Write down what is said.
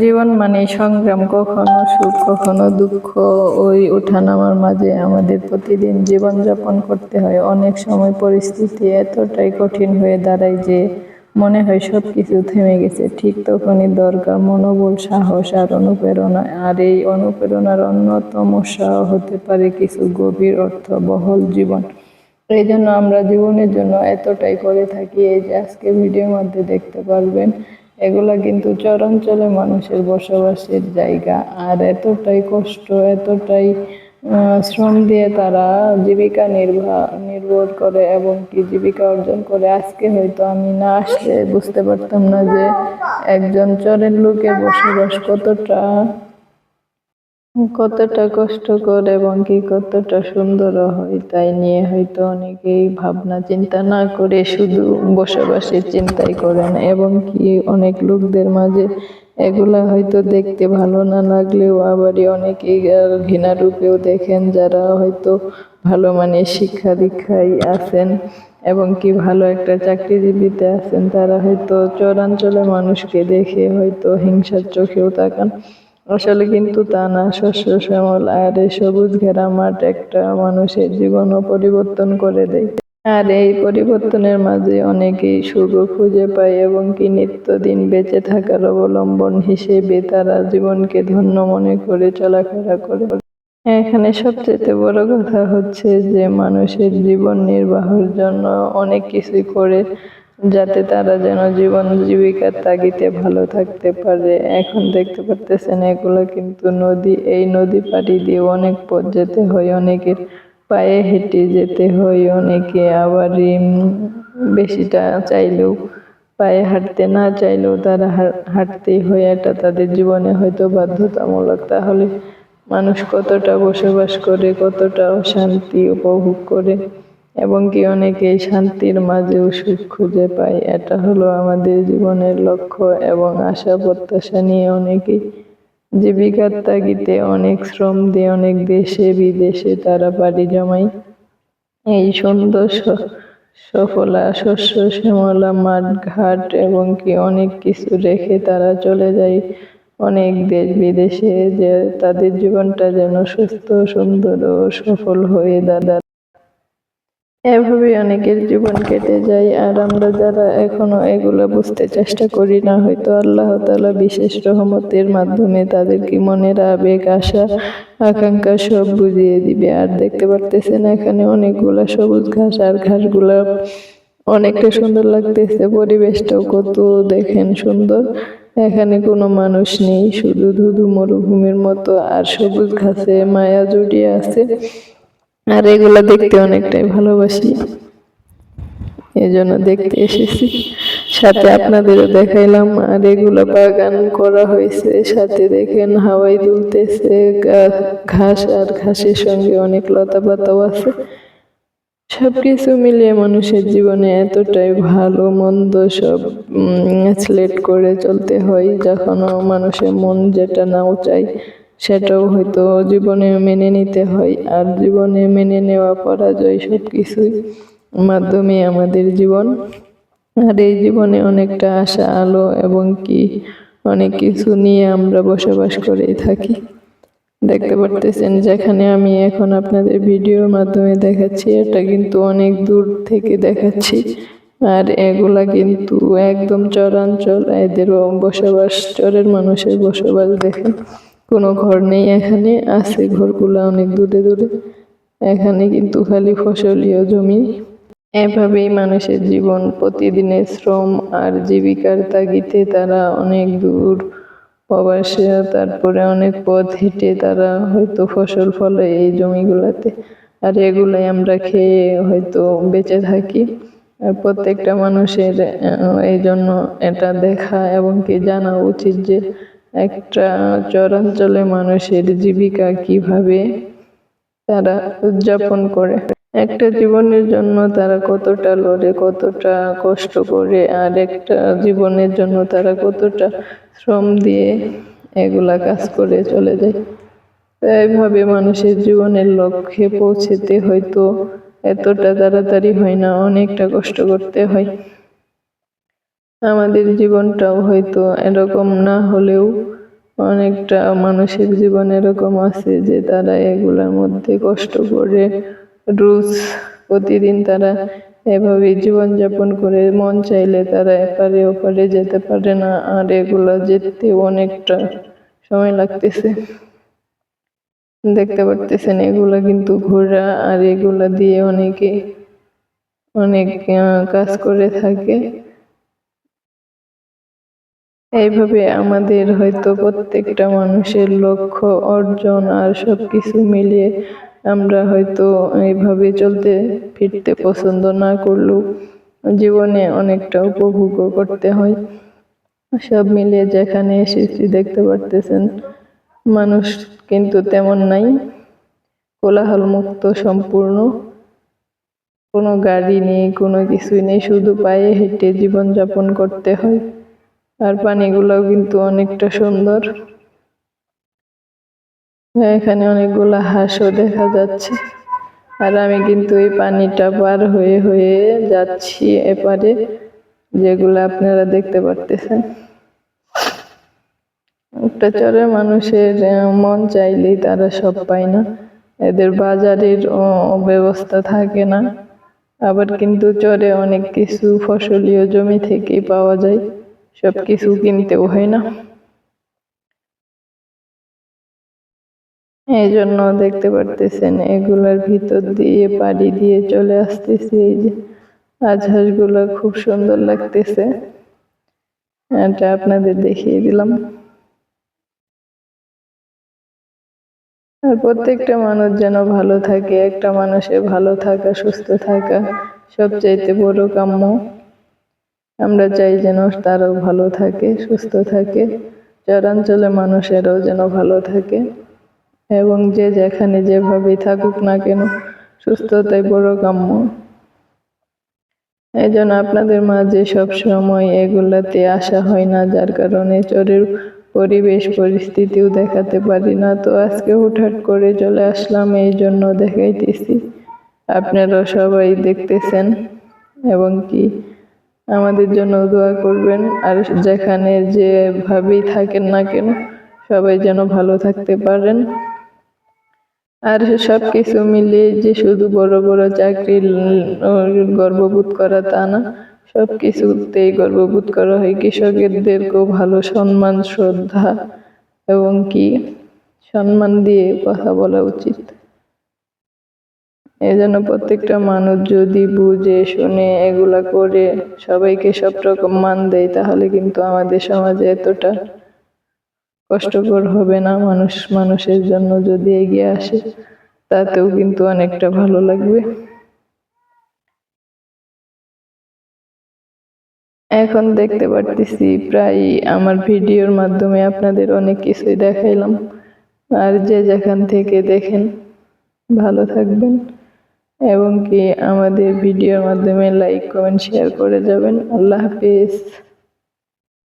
জীবন মানে সংগ্রাম, কখনো সুখ, কখনো দুঃখ। ওই ওঠানামার মাঝে আমাদের প্রতিদিন জীবনযাপন করতে হয়। অনেক সময় পরিস্থিতি এতটাই কঠিন হয়ে দাঁড়ায় যে মনে হয় সব কিছু থেমে গেছে। ঠিক তখনই দরকার মনোবল, সাহস আর অনুপ্রেরণা। আর এই অনুপ্রেরণার অন্যতম উৎসাহ হতে পারে কিছু গভীর অর্থবহল জীবন। এই জন্য আমরা জীবনের জন্য এতটাই করে থাকি। এই যে আজকে ভিডিওর মধ্যে দেখতে পারবেন এগুলা কিন্তু চরাঞ্চলে মানুষের বসবাসের জায়গা। আর এতটাই কষ্ট, এতটাই শ্রম দিয়ে তারা জীবিকা নির্বাহ নির্ভর করে এবং কি জীবিকা অর্জন করে। আজকে হয়তো আমি না আসলে বুঝতে পারতাম না যে একজন চরের লোকে বসবাস কতটা কতটা কষ্টকর এবং কি কতটা সুন্দর হয় তাই নিয়ে হয়তো অনেকেই ভাবনা চিন্তা না করে শুধু বসবাসের চিন্তাই করেন এবং কি অনেক লোকদের মাঝে এগুলা হয়তো দেখতে ভালো না লাগলেও আবারই অনেকেই ঘৃণা রূপেও দেখেন যারা হয়তো ভালো মানের শিক্ষা দীক্ষায় আছেন এবং কি ভালো একটা চাকরিজীবীতে আছেন, তারা হয়তো চরাঞ্চলের মানুষকে দেখে হয়তো হিংসার চোখেও তাকান। আসলে কিন্তু তা না। শস্য, শ্যামল আর এই সবুজ ঘেরা মাঠ একটা মানুষের জীবনও পরিবর্তন করে দেয়। আর এই পরিবর্তনের মাঝে অনেকেই সুখও খুঁজে পায় এবং কি নিত্যদিন বেঁচে থাকার অবলম্বন হিসেবে তারা জীবনকে ধন্য মনে করে চলাফেরা করে। এখানে সবচেয়ে বড় কথা হচ্ছে যে, মানুষের জীবন নির্বাহের জন্য অনেক কিছুই করে যাতে তারা যেন জীবন জীবিকার তাগিদে ভালো থাকতে পারে। এখন দেখতে পারতেছেন, এগুলো কিন্তু নদী, এই নদী পাড়ি দিয়ে অনেক পথ যেতে হয়, অনেকের পায়ে হেঁটে যেতে হয়, অনেকে আবার বেশিটা চাইলেও পায়ে হাঁটতে না চাইলেও তারা হাঁটতেই হয়, এটা তাদের জীবনে হয়তো বাধ্যতামূলক। তাহলে মানুষ কতটা বসবাস করে, কতটা অশান্তি উপভোগ করে এবং কি অনেকে এই শান্তির মাঝেও সুখ খুঁজে পায়। এটা হলো আমাদের জীবনের লক্ষ্য এবং আশা প্রত্যাশা নিয়ে অনেকেই জীবিকার তাগিদে অনেক শ্রম দিয়ে অনেক দেশে বিদেশে তারা পাড়ি জমায়। এই সুন্দর সফলা, শস্য, শ্যামলা মাঠ ঘাট এবং কি অনেক কিছু রেখে তারা চলে যায়। অনেক দেশ বিদেশে যে তাদের জীবনটা যেন সুস্থ, সুন্দর ও সফল হয়ে দাদা এভাবে অনেকের জীবন কেটে যায়, আর আমরা যারা এখনও এগুলো বুঝতে চেষ্টা করি না, হয়তো আল্লাহ তাআলা বিশেষ রহমতের মাধ্যমে তাদেরকে মনের আবেগ, আশা, আকাঙ্ক্ষা সব বুঝিয়ে দিবে। আর দেখতে পারতেছেন এখানে অনেকগুলা সবুজ ঘাস, আর ঘাসগুলা অনেকটা সুন্দর লাগতেছে, পরিবেশটাও কত দেখেন সুন্দর। এখানে কোনো মানুষ নেই, শুধু ধুধু মরুভূমির মতো, আর সবুজ ঘাসে মায়া জড়িয়ে আছে। আর এগুলা দেখতে অনেকটাই ভালোবাসি। এই জন্য দেখতে এসেছি। সাথে আপনাদেরও দেখাইলাম। আর এগুলো বাগান করা হয়েছে। সাথে দেখেন হাওয়াই দুলতেছে ঘাস আর ঘাসের সঙ্গে অনেক লতা পাতাও আছে। সবকিছু মিলিয়ে মানুষের জীবনে এতটাই ভালো মন্দ সব সিলেক্ট করে চলতে হয়। যখন মানুষের মন যেটা নাও চায় সেটাও হয়তো জীবনে মেনে নিতে হয়। আর জীবনে মেনে নেওয়া পরাজয় সব কিছুই মাধ্যমে আমাদের জীবন। আর এই জীবনে অনেকটা আশা আলো এবং কি অনেক কিছু নিয়ে আমরা বসবাস করে থাকি। দেখতে পারতেছেন যেখানে আমি এখন আপনাদের ভিডিওর মাধ্যমে দেখাচ্ছি এটা কিন্তু অনেক দূর থেকে দেখাচ্ছি। আর এগুলা কিন্তু একদম চরাঞ্চল এদেরও বসবাস চরের মানুষের বসবাস দেখেন। কোনো ঘর নেই এখানে, আছে ঘরগুলো অনেক দূরে দূরে। এখানে কিন্তু খালি ফসলীয় জমি। এভাবেই মানুষের জীবন, প্রতিদিনের শ্রম আর জীবিকার তাগিতে তারা অনেক দূর প্রবাসে, তারপরে অনেক পথ হেঁটে তারা হয়তো ফসল ফলে এই জমিগুলোতে। আর এগুলাই আমরা খেয়ে হয়তো বেঁচে থাকি। আর প্রত্যেকটা মানুষের এই জন্য এটা দেখা এবং কি জানা উচিত যে একটা চরাঞ্চলে মানুষের জীবিকা কীভাবে তারা উদযাপন করে? একটা জীবনের জন্য তারা কতটা লড়ে, কতটা কষ্ট করে, আর একটা জীবনের জন্য তারা কতটা শ্রম দিয়ে এগুলা কাজ করে চলে যায়? এইভাবে মানুষের জীবনের লক্ষ্যে পৌঁছেতে হয়তো এতটা তাড়াতাড়ি হয় না, অনেকটা কষ্ট করতে হয়। আমাদের জীবনটাও হয়তো এরকম না হলেও অনেকটা মানুষের জীবন এরকম আছে যে তারা এগুলোর মধ্যে কষ্ট করে রুজ প্রতিদিন তারা এভাবে জীবনযাপন করে, মন চাইলে তারা এপারে ওপারে যেতে পারে না, আর এগুলো যেতে অনেকটা সময় লাগতেছে। দেখতে পারতেছেন এগুলা কিন্তু ঘোরা আর এগুলা দিয়ে অনেকে অনেক কাজ করে থাকে। এইভাবে আমাদের হয়তো প্রত্যেকটা মানুষের লক্ষ্য অর্জন আর সব কিছু মিলিয়ে আমরা হয়তো এইভাবে চলতে, ফিরতে পছন্দ না করলেও জীবনে অনেকটা উপভোগও করতে হয়। সব মিলিয়ে যেখানে এসেছি দেখতে পারতেছেন, মানুষ কিন্তু তেমন নাই। কোলাহল মুক্ত সম্পূর্ণ। কোনো গাড়ি নেই, কোনো কিছুই নেই, শুধু পায়ে হেঁটে জীবনযাপন করতে হয়। আর পানিগুলোও কিন্তু অনেকটা সুন্দর। এখানে অনেকগুলো হাঁসও দেখা যাচ্ছে। আর আমি কিন্তু এই পানিটা পার হয়ে হয়ে যাচ্ছি এপারে, যেগুলো আপনারা দেখতে পারতেছেন। একটা চরে মানুষের মন চাইলেই তারা সব পায় না। এদের বাজারের ব্যবস্থা থাকে না। আবার কিন্তু চরে অনেক কিছু ফসলীয় জমি থেকেই পাওয়া যায়। সব কিছু কিনতেও হয় না। এই জন্য দেখতে পারতেছেন, এগুলার ভিতর দিয়ে পাড়ি দিয়ে চলে আসতেছি। এই যে রাজহাঁসগুলো খুব সুন্দর লাগতেছে। এটা আপনাদের দেখিয়ে দিলাম। আর প্রত্যেকটা মানুষ যেন ভালো থাকে, একটা মানুষের ভালো থাকা, সুস্থ থাকা সবচাইতে বড় কাম্য। আমরা চাই যেন তারাও ভালো থাকে, সুস্থ থাকে চরাঞ্চলে মানুষেরাও যেন ভালো থাকে। এবং যে যেখানে যেভাবেই থাকুক না কেন, সুস্থতাই বড় কাম্য। এই জন্য আপনাদের মাঝে সব সময় এগুলাতে আসা হয় না, যার কারণে চরের পরিবেশ পরিস্থিতিও দেখাতে পারি না। তো আজকে হুটহাট করে চলে আসলাম, এই জন্য দেখাইতেছি। আপনারা সবাই দেখতেছেন, এবং কি আমাদের জন্য দোয়া করবেন। আর যেখানে যেভাবেই থাকেন না কেন, সবাই যেন ভালো থাকতে পারেন। আর সব কিছু মিলিয়ে যে শুধু বড় বড় চাকরির গর্ববোধ করা তা না সব কিছুতেই গর্ববোধ করা হয়। কৃষকদেরকেও ভালো সম্মান, শ্রদ্ধা এবং কি? সম্মান দিয়ে কথা বলা উচিত। এই জন্য প্রত্যেকটা মানুষ যদি বুঝে, শুনে, এগুলা করে, সবাইকে সব রকম মান দেয়, তাহলে কিন্তু আমাদের সমাজে এতটা কষ্টকর হবে না। মানুষ, মানুষের জন্য যদি এগিয়ে আসে, তাতেও কিন্তু অনেকটা ভালো লাগবে। এখন দেখতে পারতেছি প্রায় আমার ভিডিওর মাধ্যমে আপনাদের অনেক কিছুই দেখাইলাম। আর যে যেখান থেকে দেখেন, ভালো থাকবেন। এবং কি আমাদের ভিডিওর মাধ্যমে লাইক কমেন্ট শেয়ার করে যাবেন। আল্লাহ হাফিজ।